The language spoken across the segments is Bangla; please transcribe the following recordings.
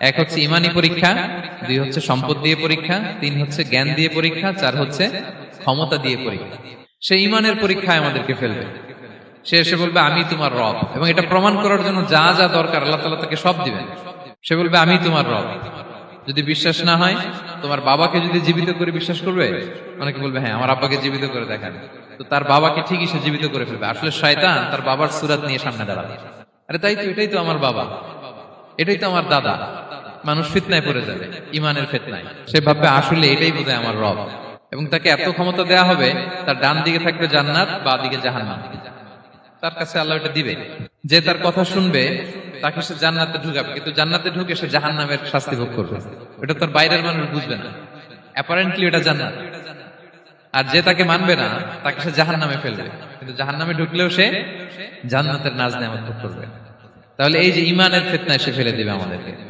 এক হচ্ছে ইমানি পরীক্ষা, দুই হচ্ছে সম্পদ দিয়ে পরীক্ষা, তিন হচ্ছে জ্ঞান দিয়ে পরীক্ষা, চার হচ্ছে ক্ষমতা দিয়ে পরীক্ষা। সে ইমানের পরীক্ষায় আমাদেরকে ফেলবে। সে এসে বলবে, আমি তোমার রব। এবং এটা প্রমাণ করার জন্য যা যা দরকার, আল্লাহ তালা তাকে সব দিবেন। সে বলবে, আমি তোমার রব। যদি বিশ্বাস না হয়, তোমার বাবাকে যদি জীবিত করে বিশ্বাস করবে, অনেকে বলবে হ্যাঁ আমার আব্বাকে জীবিত করে দেখান। তো তার বাবাকে ঠিকই সে জীবিত করে ফেলবে। আসলে শয়তান তার বাবার সুরাত নিয়ে সামনে দাঁড়াবে। আরে তাই তো, এটাই তো আমার বাবা। এটাই তো আমার দাদা। মানুষ ফিতনায় পড়ে যাবে ইমানের ফিতনায়। সে ভাববে, আসলে এটাই বোধহয় আমার রব। এবং তাকে এত ক্ষমতা দেয়া হবে, তার ডান দিকে থাকবে জান্নাত, বা দিকে জাহান্নাম। তার কাছে আল্লাহ এটা দিবে। যে তার কথা শুনবে, তাকে সে জান্নাতে ঢুকাবে। কিন্তু জান্নাতে ঢুকে সে জাহান্নামের শাস্তি ভোগ করবে। এটা তার বাইরের মানুষ বুঝবে না। অ্যাপারেন্টলি এটা জান্নাত। আর যে তাকে মানবে না, তাকে সে জাহান নামে ফেলবে। কিন্তু জাহান নামে ঢুকলেও সে জান্নাতের নাজ নেয়ামত ভোগ করবে। তাহলে এই যে ইমানের ফেতনায় সে ফেলে দিবে আমাদেরকে।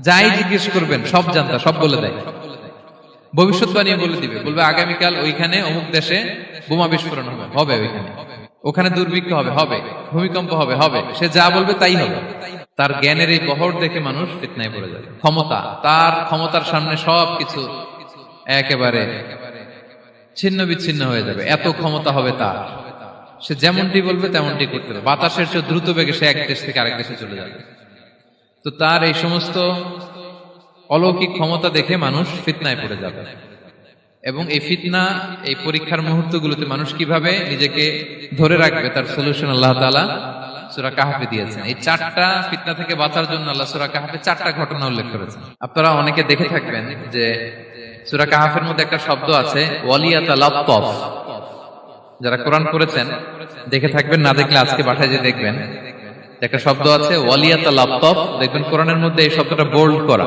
যাই জিজ্ঞেস করবেন, সব জানতা, সব বলে দেয়। ভবিষ্যৎবাণী বলে দিবে। বলবে, আগামীকাল ওইখানে অমুক দেশে বোমা বিস্ফোরণ হবে। হবে ওইখানে। ওখানে দুর্ভিক্ষ হবে হবে। ভূমিকম্প হবে হবে। সে যা বলবে তাই হবে। তার জ্ঞানের এই বহর দেখে মানুষ ফিতনায় পড়ে যাবে। ক্ষমতা, তার ক্ষমতার সামনে সব কিছু একেবারে ছিন্ন বিচ্ছিন্ন হয়ে যাবে। এত ক্ষমতা হবে তার। সে যেমনটি বলবে তেমনটি করতে হবে বাতাসের চেয়ে দ্রুত বেগে সে এক দেশ থেকে আরেক দেশে চলে যাবে। তো তার এই সমস্ত অলৌকিক ক্ষমতা দেখে মানুষ ফিতনায় পড়ে যাবে। এবং এই ফিতনা, এই পরীক্ষার মুহূর্তগুলোতে মানুষ কীভাবে নিজেকে ধরে রাখবে তার সলিউশন আল্লাহ তাআলা সূরা কাহাফে দিয়েছেন। এই চারটা ফিতনা থেকে বাঁচার জন্য আল্লাহ সূরা কাহাফে চারটা ঘটনা উল্লেখ করেছেন। আপনারা অনেকে দেখে থাকবেন যে সূরা কাহাফের মধ্যে একটা শব্দ আছে, ওয়ালিয়াতা যারা কোরআন করেছেন দেখে থাকবেন, না দেখলে আজকে বাসায় যে দেখবেন। একটা শব্দ আছে, ওয়ালিয়াতা লাপটপ দেখবেন কোরআনের মধ্যে এই শব্দটা বোল্ড করা।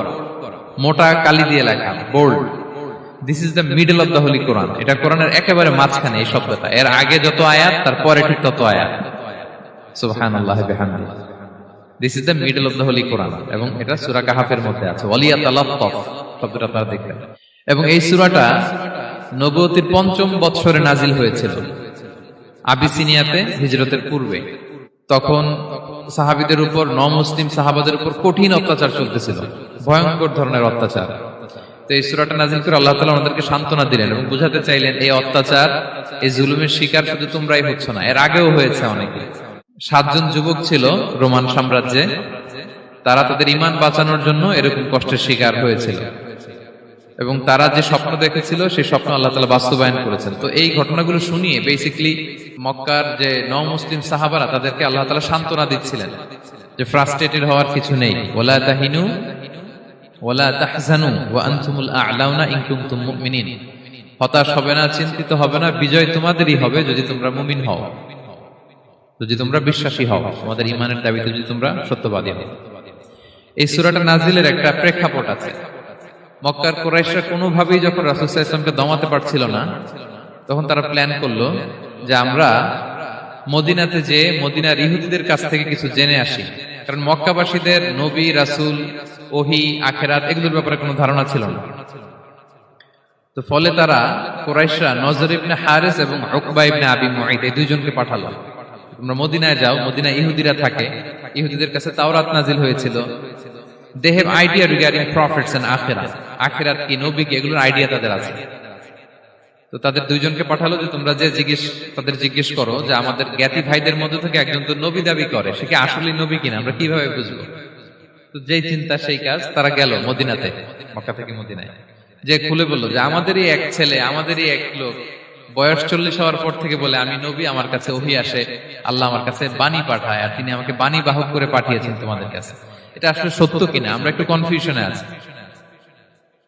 মোটা কালি দিয়ে লেখা bold this is the middle of the holy Quran এটা কোরআনের একেবারে মাঝখানে এই শব্দটা। এর আগে যত আয়াত, তারপরে ঠিক তত আয়াত। সুবহানাল্লাহ বিহামদি this is the middle of the holy Quran এবং এটা সূরা কাহাফের মধ্যে আছে। ওয়ালিয়াতা লাপটপ শব্দটা আপনারা দেখবেন। এবং এই সূরাটা নবতির পঞ্চম বৎসরে নাজিল হয়েছিল। আবিসিনিয়াতে হিজরতের পূর্বে। তখন সাহাবিদের উপর ন মুসলিম সাহাবাদের উপর কঠিন অত্যাচার চলতেছিল, ভয়ঙ্কর ধরনের অত্যাচার। তো এই সুরাটা নাজিল করে আল্লাহ তালা আমাদেরকে সান্ত্বনা দিলেন এবং বুঝাতে চাইলেন, এই অত্যাচার, এই জুলুমের শিকার শুধু তোমরাই হচ্ছ না, এর আগেও হয়েছে অনেকে। সাতজন যুবক ছিল রোমান সাম্রাজ্যে, তারা তাদের ইমান বাঁচানোর জন্য এরকম কষ্টের শিকার হয়েছিল। এবং তারা যে স্বপ্ন দেখেছিল, সেই স্বপ্ন আল্লাহ তালা বাস্তবায়ন করেছেন। তো এই ঘটনাগুলো শুনিয়ে বেসিকলি মক্কার যে ন মুসলিম সাহাবারা, তাদেরকে আল্লাহ তালা সান্ত্বনা দিচ্ছিলেন যে ফ্রাস্ট্রেটেড হওয়ার কিছু নেই। ওলা তাহিনু ওলা তাহজানু, ওয়া আনতুমুল আ'লাউনা ইন কুনতুম মুমিনিন। হতাশ হবে না, চিন্তিত হবে না, বিজয় তোমাদেরই হবে যদি তোমরা মুমিন হও। যদি তোমরা বিশ্বাসী হও, তোমাদের ইমানের দাবিতে যদি তোমরা সত্যবাদী হও। এই সুরাটা নাজিলের একটা প্রেক্ষাপট আছে। মক্কার কোরাইশরা কোনোভাবেই যখন ইসলামকে দমাতে পারছিল না, তখন তারা প্ল্যান করল যে আমরা মদিনাতে যে মদিনার ইহুদিদের কাছ থেকে কিছু জেনে আসি। কারণ মক্কাবাসীদের নবী, রাসুল, ওহি, আখেরাত এগুলোর ব্যাপারে কোনো ধারণা ছিল না। তো ফলে তারা কোরাইশরা নজর ইবনে হারেস এবং উকবা ইবনে আবি মুঈদ এই দুইজনকে পাঠালো। তোমরা মদিনায় যাও, মদিনায় ইহুদিরা থাকে। ইহুদিদের কাছে তাওরাত নাজিল হয়েছিল। They have idea regarding profits and আখেরাত। আখেরাত কি, নবী কি, এগুলোর আইডিয়া তাদের আছে। তো তাদের দুইজনকে পাঠালো যে তোমরা যে জিজ্ঞেস, তাদের জিজ্ঞেস করো যে আমাদের জ্ঞাতি ভাইদের মধ্যে থেকে একজন তো নবী দাবি করে, সে কি আসলে নবী কিনা? আমরা কীভাবে বুঝব? তো যেই চিন্তা, সেই কাজ তারা গেল মদিনাতে, মক্কা থেকে মদিনায়। যে খুলে বলল যে, আমাদেরই এক ছেলে, আমাদেরই এক লোক। বয়স চল্লিশ হওয়ার পর থেকে বলে, আমি নবী, আমার কাছে ওহি আসে, আল্লাহ আমার কাছে বাণী পাঠায়, আর তিনি আমাকে বাণী বাহক করে পাঠিয়েছেন তোমাদের কাছে। এটা আসলে সত্য কিনা? আমরা একটু কনফিউশনে আছি।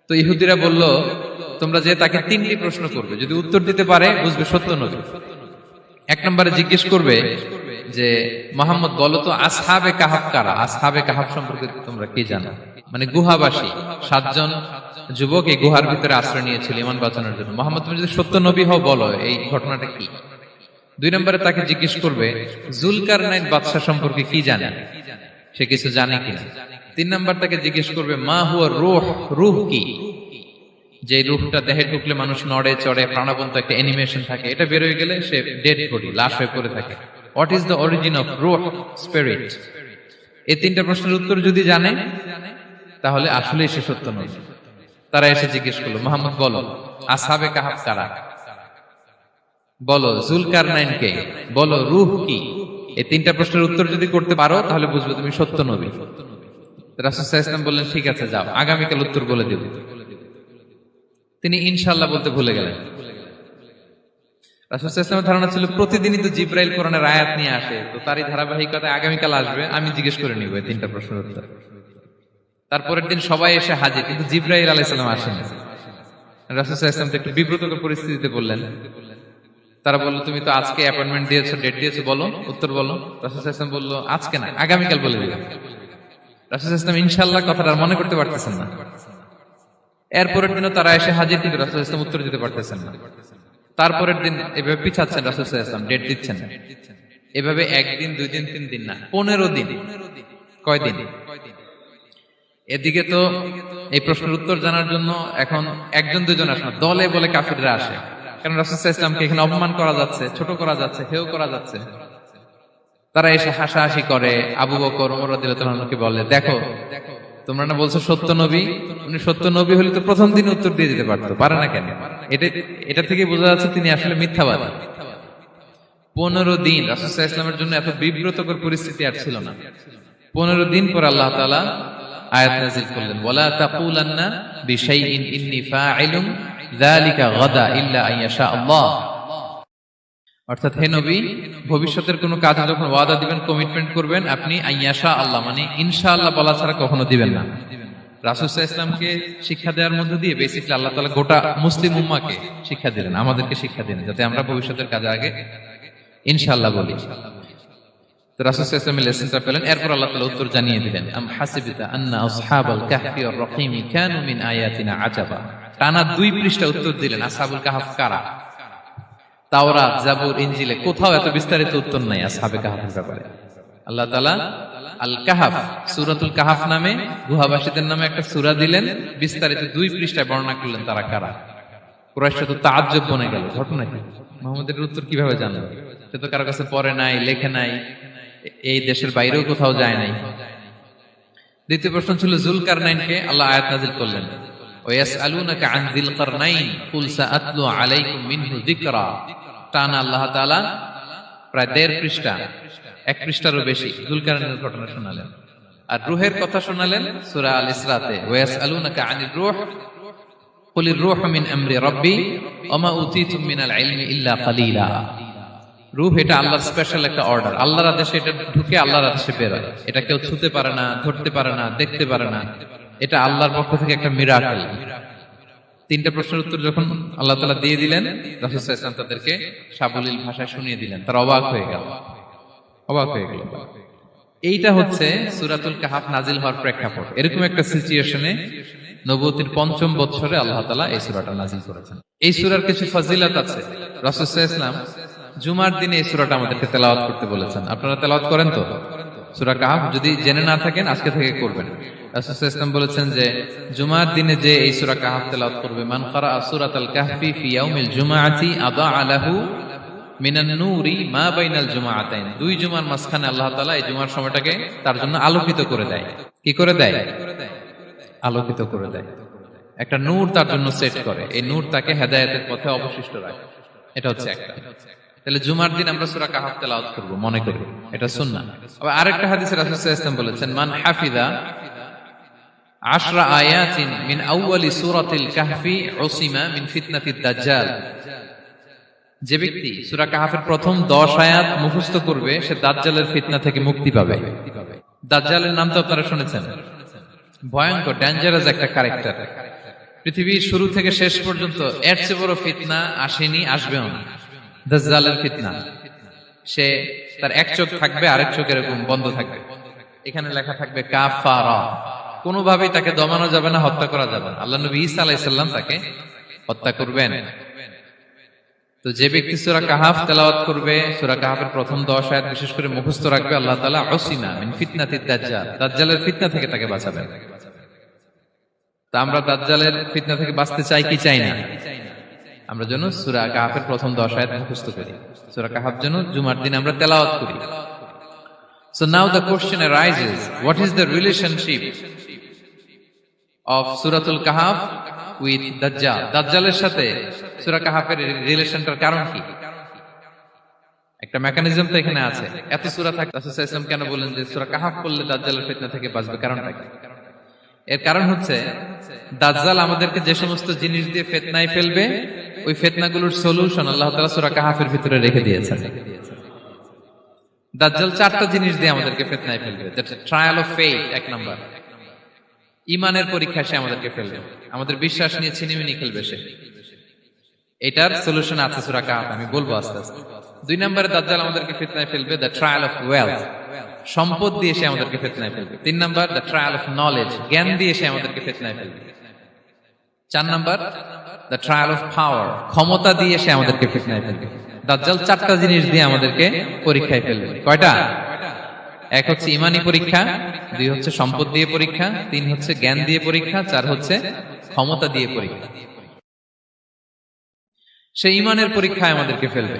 তো ইহুদিরা বলল তোমরা যে তাকে তিনটি প্রশ্ন করবে, যদি উত্তর দিতে পারে, বুঝবে সত্য নবী এক নম্বরে জিজ্ঞেস করবে যে, মোহাম্মদ, বলো তো, আসহাবে কাহাব কারা? আসহাবে কাহাব সম্পর্কে তোমরা কি জানো? মানে গুহাবাসী, সাতজন যুবক এই গুহার ভিতরে আশ্রয় নিয়েছিল ইমান বাঁচানোর জন্য। মোহাম্মদ, তুমি যদি সত্য নবী হও, বলো, এই ঘটনাটা কি? দুই নম্বরে তাকে জিজ্ঞেস করবে জুলকার নাইন বাদশাহ সম্পর্কে কি জানে? সে কিছু জানে কিনা। তিন নম্বর তাকে জিজ্ঞেস করবে, মা হুয়া রুহ রুহ কি? যে রুহটা দেহে ঢুকলে মানুষ নড়ে, চড়ে, প্রাণবন্ত একটা অ্যানিমেশন থাকে, এটা বেরোয় গেলে সে ডেড বডি লাশ হয়ে পড়ে থাকে। What is the origin of রুহ স্পিরিট এই তিনটা প্রশ্নের উত্তর যদি জানে, তাহলে আসলেই সে সত্য নয়। তারা এসে জিজ্ঞেস করল, মোহাম্মদ, বলো, আসাবে কাহাব কারা? বলো জুলকার কে? বলো, রুহ কি? এই তিনটা প্রশ্নের উত্তর যদি করতে পারো, তাহলে বুঝবে তুমি সত্য নবী। রাসুসাহ ইসলাম বললেন, ঠিক আছে, যাও, আগামীকাল উত্তর বলে দেব। তিনি ইনশাল্লাহ বলতে ভুলে গেলেন। রাসুসাহ ধারণা ছিল, প্রতিদিনই তো জিব্রাইল কোরআনের আয়াত নিয়ে আসে। তো তারই ধারাবাহিকতায় আগামীকাল আসবে, আমি জিজ্ঞেস করে নিব তিনটা প্রশ্নের উত্তর। তারপরের দিন সবাই এসে হাজির, কিন্তু জিব্রাইল আলাইসালাম আসেনি। তো একটু বিব্রতকর পরিস্থিতিতে বললেন, তারা বলল, তুমি তো আজকে অ্যাপয়েন্টমেন্ট দিয়েছ, ডেট দিয়েছ, বলো, উত্তর বলো। রাসুল ইসলাম বলল, আজকে না, আগামীকাল বলে দিলাম। রাসুল ইসলাম ইনশাল্লাহ কথাটা মনে করতে পারতেছেন না। এরপরের দিনও তারা এসে হাজির কিন্তু রাসুল ইসলাম উত্তর দিতে পারতেছেন না। তারপরের দিন এভাবে পিছাচ্ছেন রাসুল ইসলাম ডেট দিচ্ছেন এভাবে একদিন দুই দিন তিন দিন না, পনেরো দিন। কয়দিন এদিকে তো এই প্রশ্নের উত্তর জানার জন্য এখন একজন দুজন আসে দলে বলে কাফিররা আসে। কারণ রাসুল ইসলামকে এখানে অপমান করা যাচ্ছে, ছোট করা যাচ্ছে, হেও করা যাচ্ছে। তারা এসে হাসাহাসি করে, আবু বকর ওমর রাদিয়াল্লাহু বলে, দেখো তোমরা না বলছো সত্য নবী? উনি সত্য নবী হলে তো প্রথম দিন উত্তর দিয়ে দিতে পারতো। পারে না কেন? এটা এটা থেকে বোঝা যাচ্ছে তিনি আসলে মিথ্যাবাদী। পনেরো দিন রাসুল ইসলামের জন্য এত বিব্রতকর পরিস্থিতি আর ছিল না। পনেরো দিন পর আল্লাহ তাআলা আয়াত নাজিল করলেন, ওয়ালা বিশাইইন ইন্নী ফাইলুন যালিকা গাদা ইল্লা আইয়াশা আল্লাহ। অর্থাৎ হে নবী, ভবিষ্যতের কোনো কাজে যখন ওয়াদা দিবেন কমিটমেন্ট করবেন, আপনি আইয়াশা আল্লাহ মানে ইনশাআল্লাহ বলা ছাড়া কখনো দিবেন না। ইসলামকে শিক্ষা দেওয়ার মধ্য দিয়ে বেসিকলি আল্লাহ তালা গোটা মুসলিম উম্মাকে শিক্ষা দিলেন, আমাদেরকে শিক্ষা দিলেন, যাতে আমরা ভবিষ্যতের কাজে আগে ইনশাআল্লাহ বলি। তো ইসলামের পেলেন, এরপর আল্লাহ তালা উত্তর জানিয়ে দিলেন হাসিবিতা আন্না কাহফি রহিমি কানু মিন আয়াতিনা আজাবা। টানা দুই পৃষ্ঠা উত্তর দিলেন, আসহাবুল কাহাফ কারা? তাওরাত, জাবুর ইঞ্জিলে কোথাও এত বিস্তারিত উত্তর নাই আসহাবে কাহাফের ব্যাপারে। আল্লাহ তাআলা আল কাহাফ সূরাতুল কাহাফ নামে গুহাবাসীদের নামে একটা সূরা দিলেন। বিস্তারিত দুই পৃষ্ঠায় বর্ণনা করলেন তারা কারা। কুরাইশরা তো তাজ্জব বনে গেল, ঘটনা কি? মোহাম্মদের উত্তর কীভাবে জানলো? সে তো কারও কাছে পড়ে নাই, লেখে নাই, এই দেশের বাইরেও কোথাও যায় নাই। দ্বিতীয় প্রশ্ন ছিল জুলকার নাইনকে আল্লাহ আয়াত নাজিল করলেন। ওয়াসআলুনাকা আন যিল কারনাইন কুল সাআতলু আলাইকুম মিনহু যিকরা টানা আল্লাহ তাআলা প্রায় দেড় পৃষ্ঠা, এক পৃষ্ঠারও বেশি জুলকারনাইনের ঘটনা শোনালেন। আর রুহের কথা শোনালেন সূরা আল ইসরাতে, ওয়াসআলুনাকা আনির রূহ, কুলির রূহ মিন আমরি রাব্বি, ওমা উতিতুম মিনাল ইলমি ইল্লা কালিলা। রুহ এটা আল্লাহর স্পেশাল একটা অর্ডার আল্লাহর আদেশে এটা ঢুকে আল্লাহর আদেশে বেরোয়। এটা কেউ ছুতে পারে না, ধরতে পারে না, দেখতে পারে না। এটা আল্লাহর পক্ষ থেকে একটা মিরাকেল তিনটা প্রশ্নের উত্তর যখন আল্লাহ তালা দিয়ে দিলেন ইসলাম তাদেরকে সাবলীল ভাষায় শুনিয়ে দিলেন। তারা অবাক হয়ে গেল। অবাক হয়ে গেল। এইটা হচ্ছে সুরাতুল কাহাফ নাজিল হওয়ার প্রেক্ষাপট। এরকম একটা সিচুয়েশনে নবতির পঞ্চম বছরে আল্লাহ তালা এই সুরাটা নাজিল করেছেন। এই সুরার কিছু ফজিলত আছে। ইসলাম জুমার দিনে এই সুরাটা আমাদেরকে তেলাওয়াত করতে বলেছেন। আপনারা তেলাওয়াত করেন তো? সুরা কাহাফ যদি জেনে না থাকেন, আজকে থেকে করবেন। বলেছেন যে, জুমার দিনে যে এই সুরা কাহাফ তেলাওয়াত করবে, মান কারা সুরাত আল কাহফি ফি ইয়াউমিল জুমাআতি আদা আলাহু মিনান নূরি মা বাইনাল জুমাআতাইন। দুই জুমার মাঝখানে আল্লাহ তাআলা এই জুমার সময়টাকে তার জন্য আলোকিত করে দেয়। কি করে দেয়? আলোকিত করে দেয়। একটা নূর তার জন্য সেট করে। এই নূর তাকে হেদায়েতের পথে অবশিষ্ট রাখে। এটা হচ্ছে একটা। তাহলে জুমার দিন আমরা সূরা কাহাফ তেলাওয়াত করব, মনে করি। এটা সুন্নাহ। আবার আরেকটা হাদিসে রাসূল সাল্লাল্লাহু বলেছেন, মান হাফিদা আশরা আয়াতিন মিন আউয়ালি সূরাতিল কাহফি উসিমা মিন ফিতনাতিদ দাজ্জাল। যে ব্যক্তি সূরা কাহাফের প্রথম 10 আয়াত মুখস্থ করবে, সে দাজ্জালের ফিতনা থেকে মুক্তি পাবে। দাজ্জালের নাম তো আপনারা শুনেছেন। ভয়ঙ্কর ডেঞ্জারাস একটা ক্যারেক্টার পৃথিবীর শুরু থেকে শেষ পর্যন্ত এর চেয়ে বড় ফিতনা আসেনি, আসবেও না। দাজ্জালের ফিতনা। সে তার এক চোখ থাকবে, আরেক চোখ এরকম বন্ধ থাকবে। এখানে লেখা থাকবে, কাফারা। কোনোভাবেই তাকে দমানো যাবে না, হত্যা করা যাবে না। আল্লাহ নবী ঈসা আলাইসাল্লাম তাকে হত্যা করবেন। তো যে ব্যক্তি সূরা কাহাফ তেলাওয়াত করবে, সূরা কাহাফের প্রথম 10 আয়াত বিশেষ করে মুখস্থ রাখবে, আল্লাহ তাআলা উসিমা মিন ফিতনাতিদ দাজ্জাল, দাজ্জালের ফিতনা থেকে তাকে বাঁচাবেন। তা আমরা দাজ্জালের ফিতনা থেকে বাঁচতে চাই কি চাই না? আমরা যেন সূরা কাহাফের প্রথম 10 আয়াত মুখস্থ করি। সূরা কাহাফ যেন জুমার দিন আমরা তেলাওয়াত করি। So now the question arises, what is the relationship of Suratul Kahf with Dajjal? দাজ্জালের সাথে সূরা কাহাফের রিলেশনটার কারণ কি? একটা মেকানিজম তো এখানে আছে। এত সূরা থাকে কেন বলেন যে সূরা কাহাফ পড়লে দাজ্জালের ফিতনা থেকে বাঁচবে? কারণটা কি? এর কারণ হচ্ছে, দাজ্জাল আমাদেরকে যে সমস্ত জিনিস দিয়ে ফেতনায় ফেলবে, ওই ফেতনাগুলোর সলিউশন আল্লাহ তাআলা সূরা কাহাফের ভিতরে রেখে দিয়েছেন। দাজ্জাল চারটা জিনিস দিয়ে আমাদেরকে ফেতনায় ফেলবে। ট্রায়াল অফ ফেথ এক নাম্বার। ইমানের পরীক্ষা সে আমাদেরকে ফেলবে। আমাদের বিশ্বাস নিয়ে ছিনিমিনি খেলবে সে। এটার সলিউশন আছে সূরা কাহাফ, আমি বলব আস্তে আস্তে। দুই নম্বরে দাজ্জাল আমাদেরকে ফিতনায় ফেলবে দ্য ট্রায়াল অফ ওয়েলথ সম্পদ দিয়ে সে আমাদেরকে ফিতনায় ফেলবে। তিন number the trial of knowledge জ্ঞান দিয়ে সে আমাদেরকে ফিতনায় ফেলবে। চার number the trial of power ক্ষমতা দিয়ে সে আমাদেরকে ফিতনায় ফেলবে। দাজ্জাল চারটা জিনিস দিয়ে আমাদেরকে পরীক্ষায় ফেলবে। কয়টা? এক হচ্ছে ইমানি পরীক্ষা, দুই হচ্ছে সম্পদ দিয়ে পরীক্ষা, তিন হচ্ছে জ্ঞান দিয়ে পরীক্ষা, চার হচ্ছে ক্ষমতা দিয়ে পরীক্ষা। সে ইমানের পরীক্ষায় আমাদেরকে ফেলবে।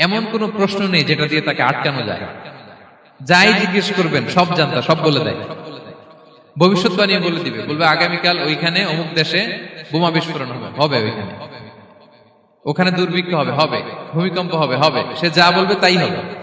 এমন কোন প্রশ্ন নেই যেটা দিয়ে তাকে আটকানো যায়। যাই জিজ্ঞেস করবেন, সব জানতা, সব বলে দেয়। ভবিষ্যৎবাণী বলে দিবে। বলবে, আগামীকাল ওইখানে অমুক দেশে বোমা বিস্ফোরণ হবে। হবে ওইখানে। ওখানে দুর্ভিক্ষ হবে হবে। ভূমিকম্প হবে হবে। সে যা বলবে তাই হবে।